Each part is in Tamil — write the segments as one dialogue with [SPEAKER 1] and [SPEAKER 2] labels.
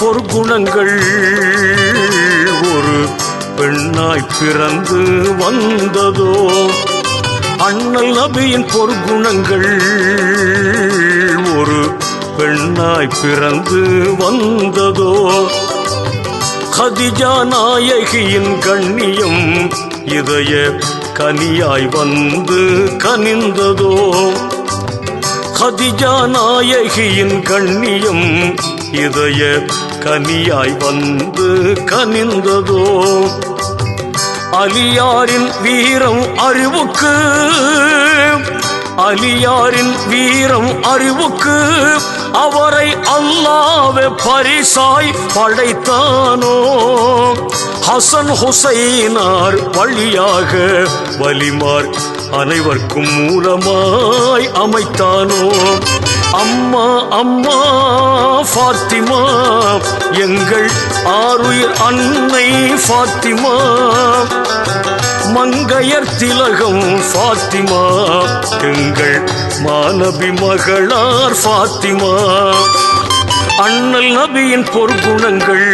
[SPEAKER 1] பொற்குணங்கள் ஒரு பெண்ணாய் பிறந்து வந்ததோ? அண்ணல் நபியின் பொற்குணங்கள் ஒரு பெண்ணாய் பிறந்து வந்ததோ? ஹதிஜா நாயகியின் கண்ணியம் இதய கனியாய் வந்து கனிந்ததோ? ஹதிஜா நாயகியின் கண்ணியம் இதய கனியாய் வந்து கனிந்ததோ. அலியாரின் வீரம் அறிவுக்கு அலியாரின் வீரம் அறிவுக்கு அவரை அல்லாவே பரிசாய் படைத்தானோ? ஹசன் ஹுசைனார் வழியாக வலிமார் அனைவருக்கும் மூலமாய் அமைத்தானோ? அம்மா அம்மா ஃபாத்திமா எங்கள் ஆறுயிர் அன்னை ஃபாத்திமா மங்கையர் திலகம் ஃபாத்திமா எங்கள் மாநபி மகளார் ஃபாத்திமா. அண்ணல் நபியின் பொற்குணங்கள்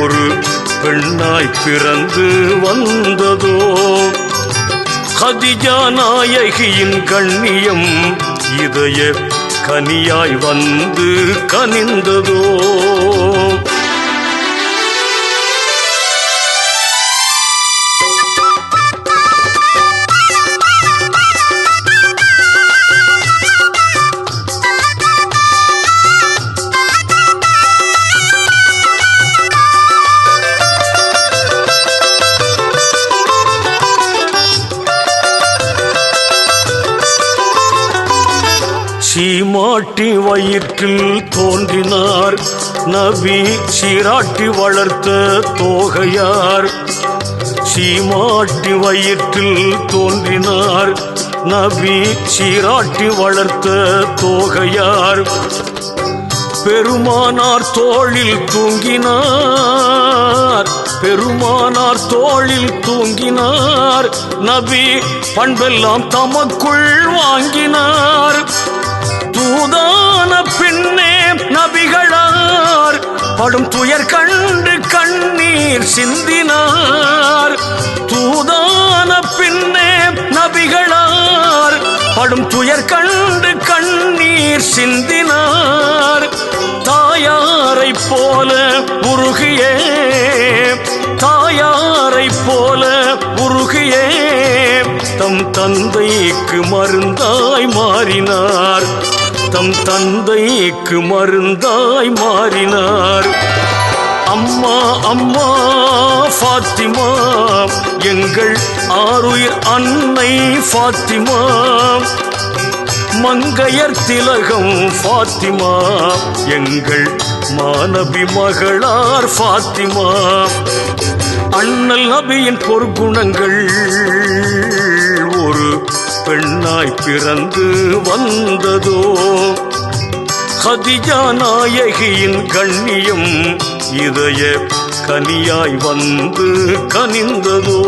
[SPEAKER 1] ஒரு பெண்ணாய் பிறந்து வந்ததோ. ஹதிஜா நாயகியின் கண்ணியம் இதய கனியாய் வந்து கனிந்ததோ. சீமாட்டி வயிற்றில் தோன்றினார். நபி சீராட்டி வளர்த்த தோகையார். சீமாட்டி வயிற்றில் தோன்றினார். நபி சீராட்டி வளர்த்த தோகையார். பெருமானார் தோளில் தூங்கினார். பெருமானார் தோளில் தூங்கினார். நபி பண்பெல்லாம் தமக்குள் வாங்கினார். தூதான பின்னே நபிகளார். படும் துயர் கண்டு கண்ணீர் சிந்தினார். தூதான பின்னே நபிகளார். படும் துயர் கண்டு கண்ணீர் சிந்தினார். தாயாரை போல உருகியே தாயாரை போல உருகியே தம் தந்தைக்கு மருந்தாய் மாறினார். தம் தந்தைக்கு மருந்தாய் மாறினார். அம்மா அம்மா ஃபாத்திமா எங்கள் ஆருயிர் அன்னை ஃபாத்திமா மங்கையர் திலகம் ஃபாத்திமா எங்கள் மாநபி மகளார் ஃபாத்திமா. அண்ணல் நபியின் பொற்குணங்கள் ஒரு பெண்ணாய் பிறந்து வந்ததோ? ஹதிஜா நாயகியின் கண்ணியம் இதய கனியாய் வந்து கனிந்ததோ?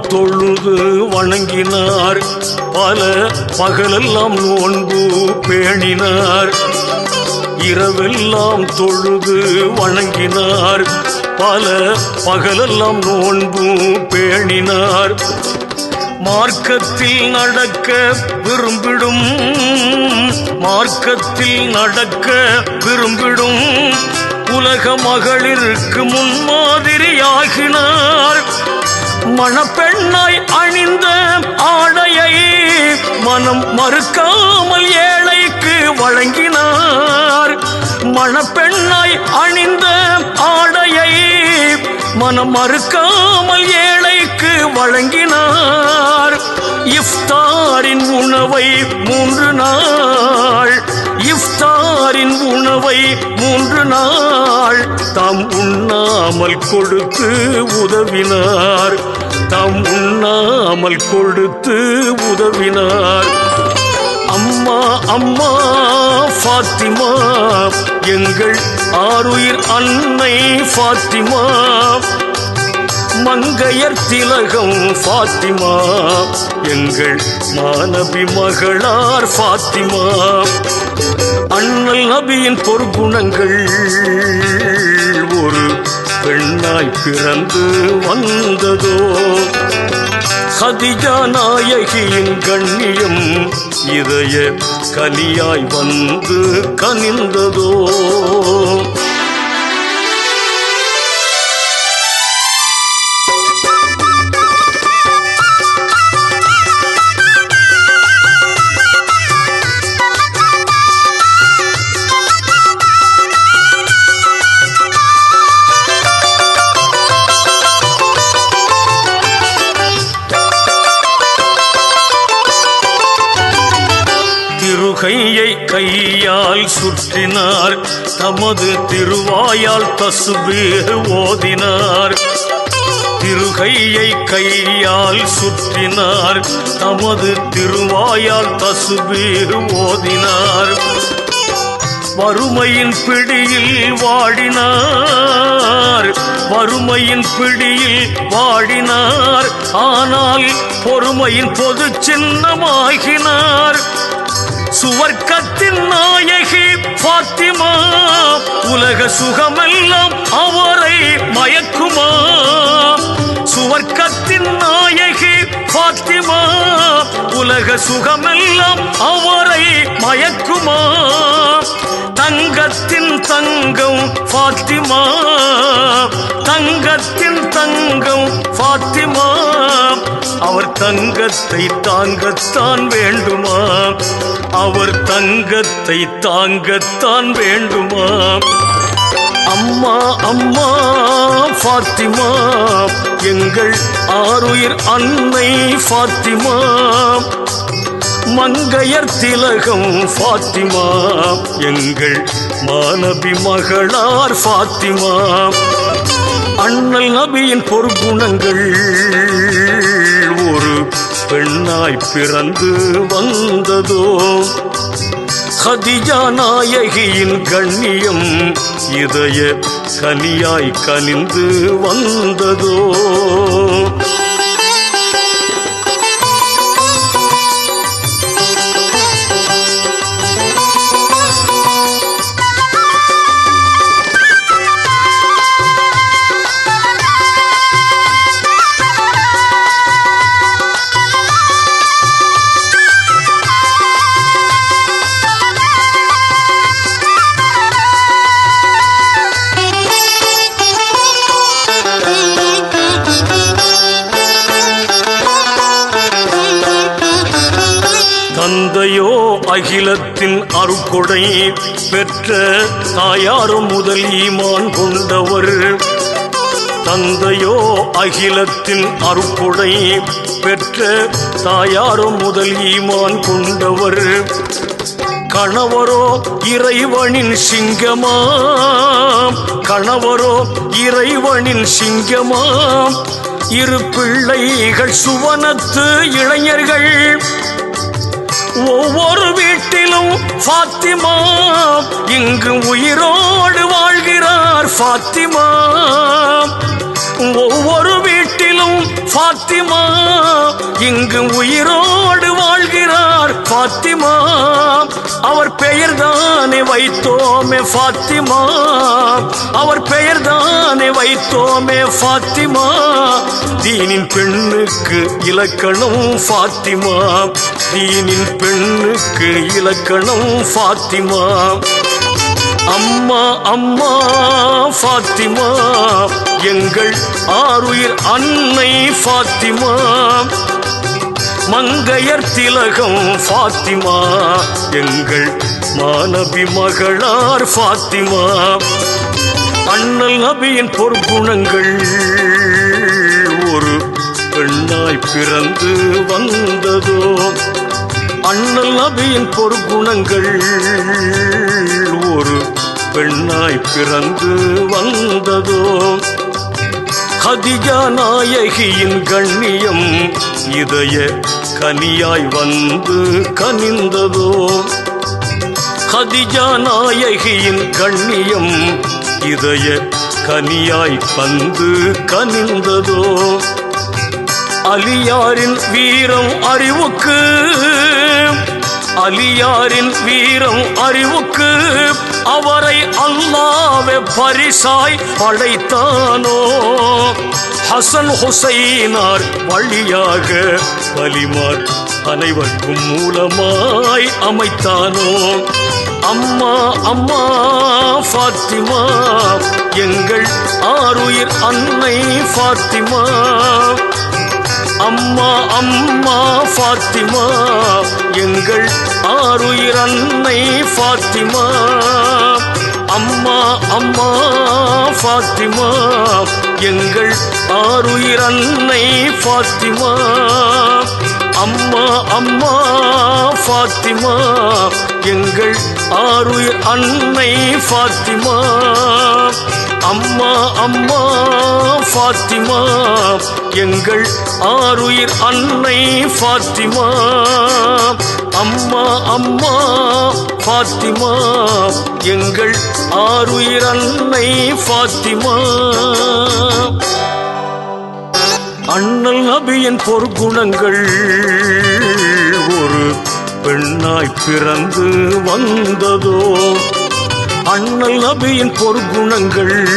[SPEAKER 1] தொழுது வணங்கினார். பல பகலெல்லாம் நோன்பு பேணினார். இரவெல்லாம் தொழுது வணங்கினார். பல பகலெல்லாம் நோன்பு பேணினார். மார்க்கத்தில் நடக்க விரும்பிடும். மார்க்கத்தில் நடக்க விரும்பிடும். உலக மகளிருக்கு முன்மாதிரியாகினார். மணப்பெண்ணாய் அணிந்த ஆடையை மனம் மறுக்காமல் ஏழைக்கு வழங்கினார். மணப்பெண்ணாய் அணிந்த ஆடையை மனம் மறுக்காமல் ஏழைக்கு வழங்கினார். இஃப்தாரின் உணவை மூன்று நாள் இஃப்தாரின் உணவை மூன்று நாள் தாம் உண்ணாமல் கொடுத்து உதவினார். தாம் உண்ணாமல் கொடுத்து உதவினார். அம்மா அம்மா ஃபாத்திமா எங்கள் ஆருயிர் அன்னை ஃபாத்திமா. மங்கையர் திலகம் ஃபாத்திமா. எங்கள் மாணவி மகளார் ஃபாத்திமா. அண்ணல் நபியின் பொறுப்புணங்கள் ஒரு பெண்ணாய் பிறந்து வந்ததோ? ஹதிஜா நாயகியின் கண்ணியம் இதய கனியாய் வந்து கனிந்ததோ? கையால் சுற்றினார். தமது திருவாயால் தசுபு ஓதினார். திருகையை கையால் சுற்றினார். தமது திருவாயால் தசுபு ஓதினார். வறுமையின் பிடியில் வாடினார். வறுமையின் பிடியில் வாடினார். ஆனால் பொறுமையின் பொது சின்னமாகினார். சுவர்க்கத்தின் நாயகி பாத்திமா உலக சுகமெல்லாம் அவரை மயக்குமா? சுவர்க்கத்தின் நாயகி பாத்திமா உலக சுகமெல்லாம் அவரை மயக்குமா? தங்கத்தின் தங்கம் பாத்திமா தங்கத்தின் தங்கம் பாத்திமா அவர் தங்கத்தை தாங்கத்தான் வேண்டுமா? அவர் தங்கத்தை தாங்கத்தான் வேண்டுமா? அம்மா அம்மா. ஃபாத்திமா எங்கள் ஆருயிர் அன்னை ஃபாத்திமா மங்கையர் திலகம் ஃபாத்திமா எங்கள் மாணவி மகளார் ஃபாத்திமா அண்ணல் நபியின் பொற்குணங்கள் ஒரு பெண்ணாய் பிறந்து வந்ததோ ஹதிஜா நாயகியின் கண்ணியம் இதய கனியாய் கனிந்து வந்ததோ அகிலத்தின் அருக்கொடை பெற்ற தாயாரும் முதல் ஈமான் கொண்டவர். தந்தையோ அகிலத்தின் அருக்கொடை பெற்ற தாயாரும் முதல் ஈமான் கொண்டவர். கணவரோ இறைவனின் சிங்கமாம். கணவரோ இறைவனின் சிங்கமாம். இரு பிள்ளைகள் சுவனத்து இளைஞர்கள். ஒவ்வொரு வீட்டிலும் ஃபாத்திமா இங்கு உயிரோடு வாழ்கிறார் ஃபாத்திமா. ஒவ்வொரு வீட்டிலும் ஃபாத்திமா இங்கு உயிரோடு வாழ்கிறார் ஃபாத்திமா. அவர் பெயர் தானே வைத்தோமே ஃபாத்திமா. அவர் பெயர் தானே வைத்தோமே ஃபாத்திமா. தீனின் பெண்ணுக்கு இலக்கணம் ஃபாத்திமா. தீனின் பெண்ணுக்கு இலக்கணம் ஃபாத்திமா. அம்மா அம்மா ஃபாத்திமா. எங்கள் ஆறுயிர் அன்னை ஃபாத்திமா. மங்கையர் திலகம் ஃபாத்திமா. எங்கள் மாணவி மகளார் ஃபாத்திமா. அண்ணல் நபியின் பொற்குணங்கள். ஒரு பெண்ணாய் பிறந்து வந்ததோ அண்ணல் நபியின் பொற்குணங்கள். ஒரு பெண்ணாய் பிறந்து வந்ததோ? ஹதிஜா நாயகியின் கண்ணியம் இதய கனியாய் வந்து கனிந்ததோ? ஹதிஜா நாயகியின் கண்ணியம் இதய கனியாய் பந்து கனிந்ததோ? அலியாரின் வீரம் அறிவுக்கு அலியாரின் வீரம் அறிவுக்கு அவரை அல்லாவே பரிசாய் படைத்தானோ? ஹசன் ஹுசைனார் வழியாக வலிமார் அனைவருக்கும் மூலமாய் அமைத்தானோ? அம்மா அம்மா ஃபாத்திமா எங்கள் ஆருயிர் அன்னை ஃபாத்திமா. அம்மா அம்மா ஃபாத்திமா எங்கள் ஆறுயிர் அன்னை ஃபாத்திமா. அம்மா அம்மா ஃபாத்திமா எங்கள் ஆறுயிர் அன்னை ஃபாத்திமா. அம்மா அம்மா ஃபாத்திமா எங்கள் ஆறுயிர் அன்னை ஃபாத்திமா. அம்மா அம்மா ஃபாத்திமா எங்கள் ஆருயிர் அன்னை ஃபாத்திமா. அம்மா அம்மா ஃபாத்திமா. எங்கள் ஆருயிர் அன்னை ஃபாத்திமா. அண்ணல் நபியின் பொற்குணங்கள். ஒரு பெண்ணாய் பிறந்து வந்ததோ. அண்ணல் நபியின் பொற்குணங்கள்.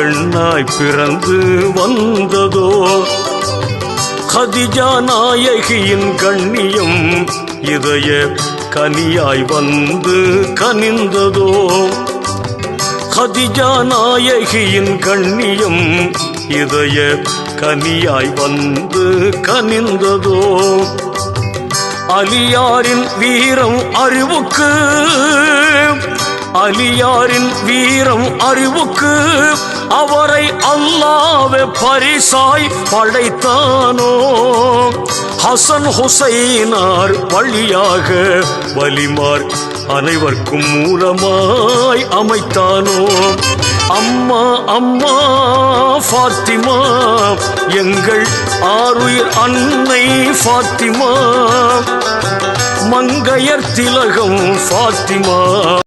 [SPEAKER 1] பெண்ணாய் பிறந்து வந்ததோ? கதிஜா நாயகியின் கண்ணியம் இதய கனியாய் வந்து கனிந்ததோ? கதிஜா நாயகியின் கண்ணியம் இதய கனியாய் வந்து கனிந்ததோ? அலியாரின் வீரம் அறிவுக்கு அலியாரின் வீரம் அறிவுக்கு அவரை அல்லாவே பரிசாய் படைத்தானோ? ஹசன் ஹுசைனார் வழியாக வலிமார் அனைவருக்கும் மூலமாய் அமைத்தானோ? அம்மா அம்மா ஃபாத்திமா எங்கள் ஆறுயிர் அன்னை ஃபாத்திமா மங்கையர் திலகம் ஃபாத்திமா.